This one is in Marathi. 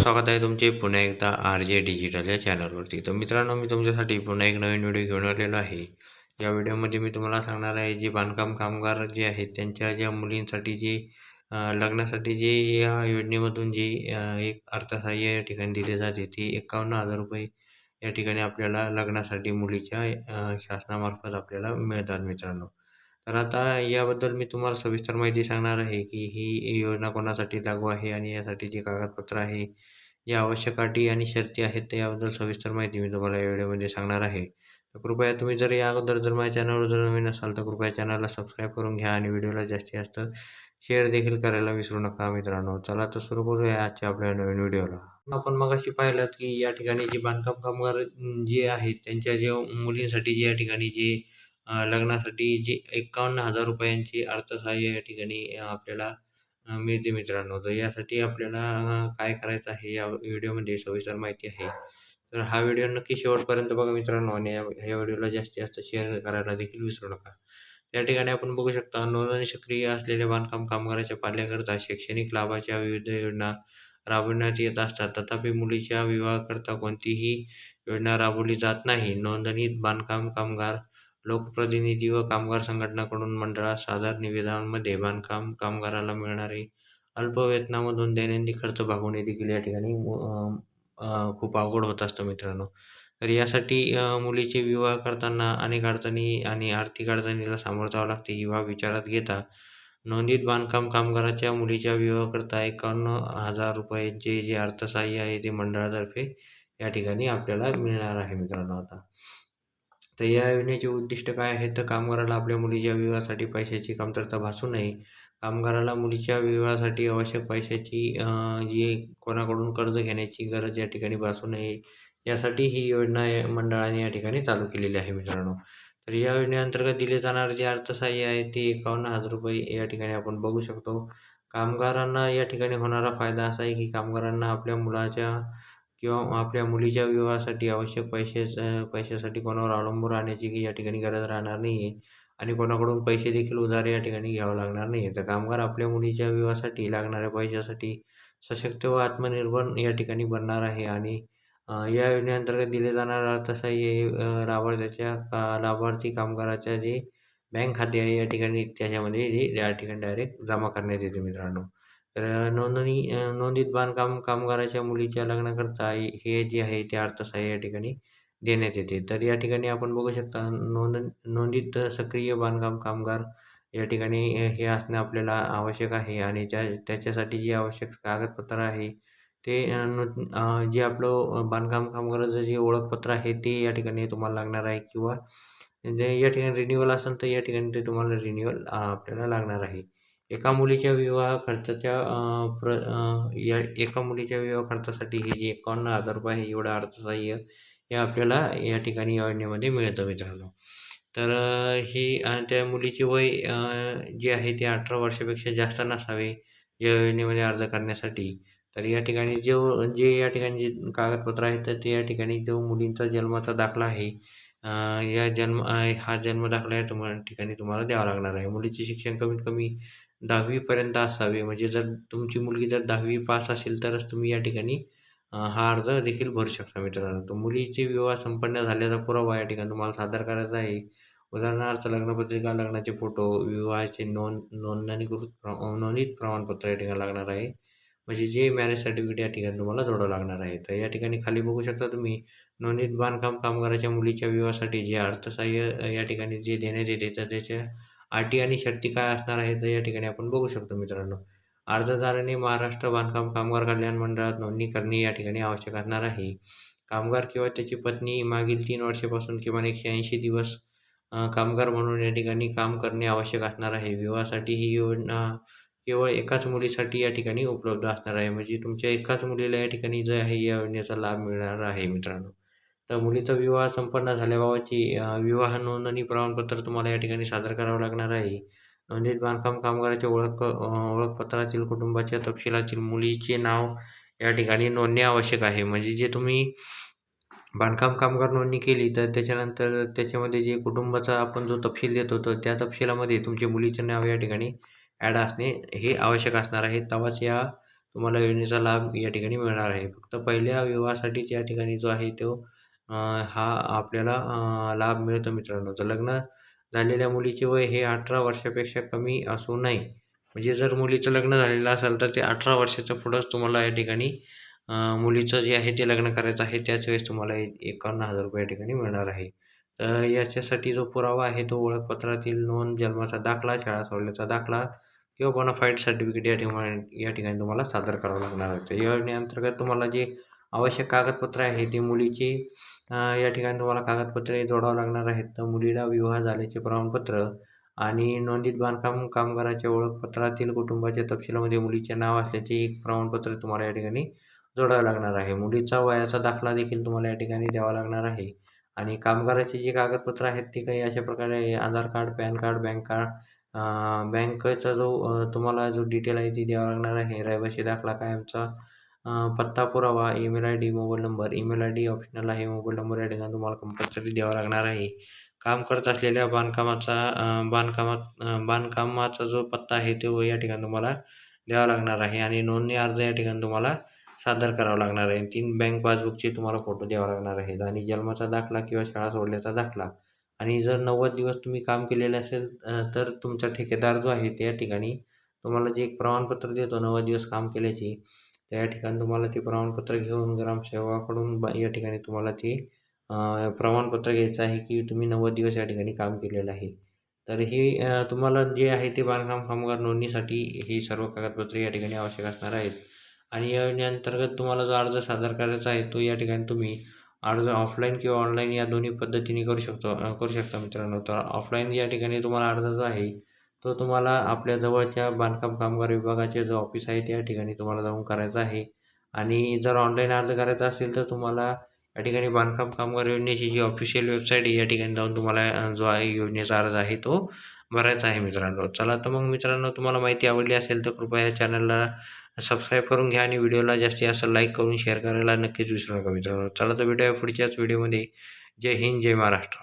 स्वागत आहे तुमचे पुन्हा एकदा आर जे डिजिटल या चॅनलवरती. तर मित्रांनो मी तुमच्यासाठी पुन्हा एक नवीन व्हिडिओ घेऊन आलेलो आहे. या व्हिडिओमध्ये मी तुम्हाला सांगणार आहे जे बांधकाम कामगार जे आहेत त्यांच्या ज्या मुलींसाठी जे लग्नासाठी जे या योजनेमधून जे एक अर्थसहाय्य या ठिकाणी दिले जाते ते एकावन्न हजार रुपये या ठिकाणी आपल्याला लग्नासाठी मुलीच्या शासनामार्फत आपल्याला मिळतात मित्रांनो. तर आता याबद्दल मी तुम्हाला सविस्तर माहिती सांगणार आहे की ही योजना कोणासाठी लागू आहे आणि यासाठी जे कागदपत्र आहे या आवश्यक अटी आणि शर्ती आहेत त्याबद्दल सविस्तर माहिती मी तुम्हाला या व्हिडिओमध्ये सांगणार आहे. तर कृपया तुम्ही जर या अगोदर जर माझ्या चॅनलवर जर नवीन असाल तर कृपया चॅनलला सबस्क्राईब करून घ्या आणि व्हिडिओला जास्तीत जास्त शेअर देखील करायला विसरू नका मित्रांनो. चला तर सुरू करूया आजच्या आपल्या नवीन व्हिडिओला. आपण मगाशी पाहिलं की या ठिकाणी जे बांधकाम कामगार जे आहेत त्यांच्या जे मुलींसाठी जे या ठिकाणी जे लग्नासाठी जे एकावन्न हजार रुपयांचे अर्थसहाय्य या ठिकाणी आपल्याला मिळते मित्रांनो. तर यासाठी आपल्याला काय करायचं आहे? या व्हिडिओमध्ये सविस्तर माहिती आहे. तर हा व्हिडिओ नक्की शेवटपर्यंत बघा मित्रांनो आणि या ह्या व्हिडिओला जास्तीत जास्त शेअर करायला देखील विसरू नका. या ठिकाणी आपण बघू शकता नोंदणी सक्रिय असलेल्या बांधकाम कामगाराच्या पाल्याकरता शैक्षणिक लाभाच्या विविध योजना राबविण्यात येत असतात. तथापि मुलीच्या विवाहाकरता कोणतीही योजना राबवली जात नाही. नोंदणीत बांधकाम कामगार लोकप्रतिनिधी व कामगार संघटनाकडून मंडळात सादर निवेदनांमध्ये बांधकाम कामगाराला मिळणारे अल्प वेतनामधून दैनंदिन खर्च भागवणे देखील या ठिकाणी खूप अवघड होत असतं मित्रांनो. तर यासाठी मुलीचे विवाह करताना अनेक अडचणी आणि आर्थिक अडचणीला सामोरं जावं लागते ही बाब विचारात घेता नोंदीत बांधकाम कामगाराच्या मुलीच्या विवाहाकरता एकावन्न हजार रुपयांचे जे अर्थसहाय्य आहे ते मंडळातर्फे या ठिकाणी आपल्याला मिळणार आहे मित्रांनो आता. तर या योजनेचे उद्दिष्ट काय आहे? तर कामगाराला आपल्या मुलीच्या विवाहासाठी पैशाची कमतरता भासू नये. कामगाराला मुलीच्या विवाहासाठी आवश्यक पैशाची जी कोणाकडून कर्ज घेण्याची गरज या ठिकाणी भासू नये. यासाठी ही योजना मंडळाने या ठिकाणी चालू केलेली आहे मित्रांनो. तर या योजनेअंतर्गत दिले जाणारे जे अर्थसहाय्य आहे ते एकावन्न हजार रुपये या ठिकाणी आपण बघू शकतो. कामगारांना या ठिकाणी होणारा फायदा असा आहे की कामगारांना आपल्या मुलाच्या किंवा आपल्या मुलीच्या विवाहासाठी आवश्यक पैसे पैशासाठी कोणावर अवलंबून राहण्याची की या ठिकाणी गरज राहणार नाही आहे आणि कोणाकडून पैसे देखील उधार या ठिकाणी घ्यावं लागणार नाही आहे तर कामगार आपल्या मुलीच्या विवाहासाठी लागणाऱ्या पैशासाठी सशक्त व आत्मनिर्भर या ठिकाणी बनणार आहे. आणि या योजनेअंतर्गत दिले जाणारा अर्थसहाय्य हे, लाभार्थ्याच्या लाभार्थी कामगाराच्या जे बँक खाते आहे या ठिकाणी त्याच्यामध्ये जे या ठिकाणी डायरेक्ट जमा करण्यात येते मित्रांनो. नोंदणी नोंदीत बांधकाम कामगाराच्या मुलीच्या लग्नाकरता हे जे आहे ते अर्थसहाय्य या ठिकाणी देण्यात येते. तर या ठिकाणी आपण बघू शकता नोंद नोंदीत सक्रिय बांधकाम कामगार या ठिकाणी हे असणे आपल्याला आवश्यक आहे आणि त्या त्याच्यासाठी जे आवश्यक कागदपत्र आहे ते जे आपलं बांधकाम कामगाराचं जे ओळखपत्र आहे ते या ठिकाणी तुम्हाला लागणार आहे किंवा जे या ठिकाणी रिन्युअल असेल तर या ठिकाणी ते तुम्हाला रिन्युअल आपल्याला लागणार आहे. एका मुलीच्या विवाह खर्चाच्या प्र या एका मुलीच्या विवाह खर्चासाठी हे जे एकावन्न हजार रुपये आहे एवढं अर्थसहाय्य हे आपल्याला या ठिकाणी या योजनेमध्ये मिळतं मित्रांनो. तर ही त्या मुलीचे वय जे आहे ते अठरा वर्षापेक्षा जास्त नसावे या योजनेमध्ये अर्ज करण्यासाठी. तर या ठिकाणी जो जे या ठिकाणी जे कागदपत्र आहेत तर ते या ठिकाणी जो मुलींचा जन्माचा दाखला आहे या जन्म हा जन्म दाखला या तुम्हाला ठिकाणी तुम्हाला द्यावा लागणार आहे. मुलीचे शिक्षण कमीत कमी दहावीपर्यंत असावे. म्हणजे जर तुमची मुलगी जर दहावी पास असेल तरच तुम्ही या ठिकाणी हा अर्ज देखील भरू शकता मित्रांनो. तर मुलीचे विवाह संपन्न झाल्याचा पुरावा या ठिकाणी तुम्हाला सादर करायचा आहे. उदाहरणार्थ लग्नपत्रिका लग्नाचे फोटो विवाहाचे नोंद नोंदणीकृत प्र- नोंदणीत प्रमाणपत्र या ठिकाणी लागणार आहे. म्हणजे जे मॅरेज सर्टिफिकेट या ठिकाणी तुम्हाला जोडावं लागणार आहे. तर या ठिकाणी खाली बघू शकता तुम्ही नोंदणीत बांधकाम कामगाराच्या मुलीच्या विवाहासाठी जे अर्थसहाय्य या ठिकाणी जे देण्यात येते तर त्याच्या अटी आणि शर्ती काय असणार आहे या ठिकाणी आपण बघू शकतो मित्रांनो. अर्जदाराने महाराष्ट्र बांधकाम कामगार कल्याण मंडळात नोंदणी करणे या ठिकाणी आवश्यक असणार आहे. कामगार किंवा त्याची पत्नी मागील तीन वर्षापासून किमान एकशे ऐंशी दिवस कामगार म्हणून या ठिकाणी काम करणे आवश्यक असणार आहे. विवाहासाठी ही योजना केवळ एकाच मुलीसाठी या ठिकाणी उपलब्ध असणार आहे. म्हणजे तुमच्या एकाच मुलीला या ठिकाणी जे आहे या योजनेचा लाभ मिळणार आहे मित्रांनो. तर मुलीचा विवाह संपन्न झाल्याबाबतची विवाह नोंदणी प्रमाणपत्र तुम्हाला या ठिकाणी सादर करावं लागणार आहे. नोंदणीत बांधकाम कामगाराच्या ओळख ओळखपत्रातील कुटुंबाच्या तपशिलातील मुलीचे नाव या ठिकाणी नोंदणे आवश्यक आहे. म्हणजे जे तुम्ही बांधकाम कामगार नोंदणी केली तर त्याच्यानंतर त्याच्यामध्ये जे कुटुंबाचा आपण जो तपशील देतो तर त्या तपशिलामध्ये तुमचे मुलीचे नाव या ठिकाणी ॲड असणे हे आवश्यक असणार आहे. तेव्हाच या तुम्हाला योजनेचा लाभ या ठिकाणी मिळणार आहे. फक्त पहिल्या विवाहासाठीच या ठिकाणी जो आहे तो हा आपल्याला लाभ मिळतो मित्रांनो. तर लग्न झालेल्या मुलीचे वय हे अठरा वर्षापेक्षा कमी असू नये. म्हणजे जर मुलीचं लग्न झालेलं असेल तर ते अठरा वर्षाच्या पुढंच तुम्हाला या ठिकाणी मुलीचं जे आहे ते लग्न करायचं आहे. त्याच वेळेस तुम्हाला एकावन्न हजार रुपये या ठिकाणी मिळणार आहे. तर याच्यासाठी जो पुरावा आहे तो ओळखपत्रातील नोंद जन्माचा दाखला शाळा सोडल्याचा दाखला किंवा बोनाफाईड सर्टिफिकेट या ठिकाणी या ठिकाणी तुम्हाला सादर करावं लागणार आहे. योजनेअंतर्गत तुम्हाला जे आवश्यक कागदपत्र आहे ते मुलीचे या ठिकाणी तुम्हाला कागदपत्रे जोडावं लागणार आहेत. तर मुलीला विवाह झाल्याचे प्रमाणपत्र आणि नोंदीत बांधकाम कामगाराच्या ओळखपत्रातील कुटुंबाच्या तपशिलामध्ये मुलीचे नाव असल्याचे एक प्रमाणपत्र तुम्हाला या ठिकाणी जोडावं लागणार आहे. मुलीचा वयाचा दाखला देखील तुम्हाला या ठिकाणी द्यावा लागणार आहे. आणि कामगाराचे जे कागदपत्र आहेत ते काही अशा प्रकारे Aadhaar card PAN card bank card बँकेचा जो तुम्हाला जो डिटेल आहे ती द्यावा लागणार आहे. रहिवासी दाखला कायमचा पत्ता पुरावा email I D mobile number. Email I D optional आहे मोबाईल नंबर या ठिकाणी तुम्हाला कंपल्सरी द्यावा लागणार आहे. काम करत असलेल्या बांधकामाचा बांधकामात बांधकामाचा जो पत्ता आहे तो या ठिकाणी तुम्हाला द्यावा लागणार आहे आणि नोंदणी अर्ज या ठिकाणी तुम्हाला सादर करावा लागणार आहे. तीन बँक पासबुकचे तुम्हाला फोटो द्यावा लागणार आहेत आणि जन्माचा दाखला किंवा शाळा सोडल्याचा दाखला. आणि जर नव्वद दिवस तुम्ही काम केलेले असेल तर तुमचा ठेकेदार जो आहे त्या ठिकाणी तुम्हाला जे एक प्रमाणपत्र देतो नव्वद दिवस काम केल्याचे त्या ठिकाणी तुम्हाला ते प्रमाणपत्र घेऊन ग्रामसेवकाकडून या ठिकाणी तुम्हाला ते प्रमाणपत्र घ्यायचं आहे की तुम्ही नव्वद दिवस या ठिकाणी काम केलेलं आहे. तर हे तुम्हाला जे आहे ते बांधकाम कामगार नोंदणीसाठी ही सर्व कागदपत्रे या ठिकाणी आवश्यक असणार आहेत. आणि या योजनेअंतर्गत तुम्हाला जो अर्ज सादर करायचा आहे तो या ठिकाणी तुम्ही अर्ज ऑफलाईन किंवा ऑनलाईन या दोन्ही पद्धतीने करू शकतो करू शकता मित्रांनो. तर ऑफलाईन या ठिकाणी तुम्हाला अर्ज जो आहे तो तुम्हाला आपल्या जवळच्या बांधकाम कामगार विभागाचे जो ऑफिस आहे त्या ठिकाणी तुम्हाला जाऊन करायचं आहे. आणि जर ऑनलाईन अर्ज करायचा असेल तर तुम्हाला या ठिकाणी बांधकाम कामगार योजनेची जी ऑफिशियल वेबसाईट आहे या ठिकाणी जाऊन तुम्हाला जो आहे योजनेचा अर्ज आहे तो भरायचा आहे मित्रांनो. चला तर मग मित्रांनो तुम्हाला माहिती आवडली असेल तर कृपया या चॅनलला सबस्क्राईब करून घ्या आणि व्हिडिओला जास्तीत जास्त लाईक करून शेअर करायला नक्कीच विसरू नका मित्रांनो. चला तर भेटूया पुढच्याच व्हिडिओमध्ये जय हिंद जय महाराष्ट्र.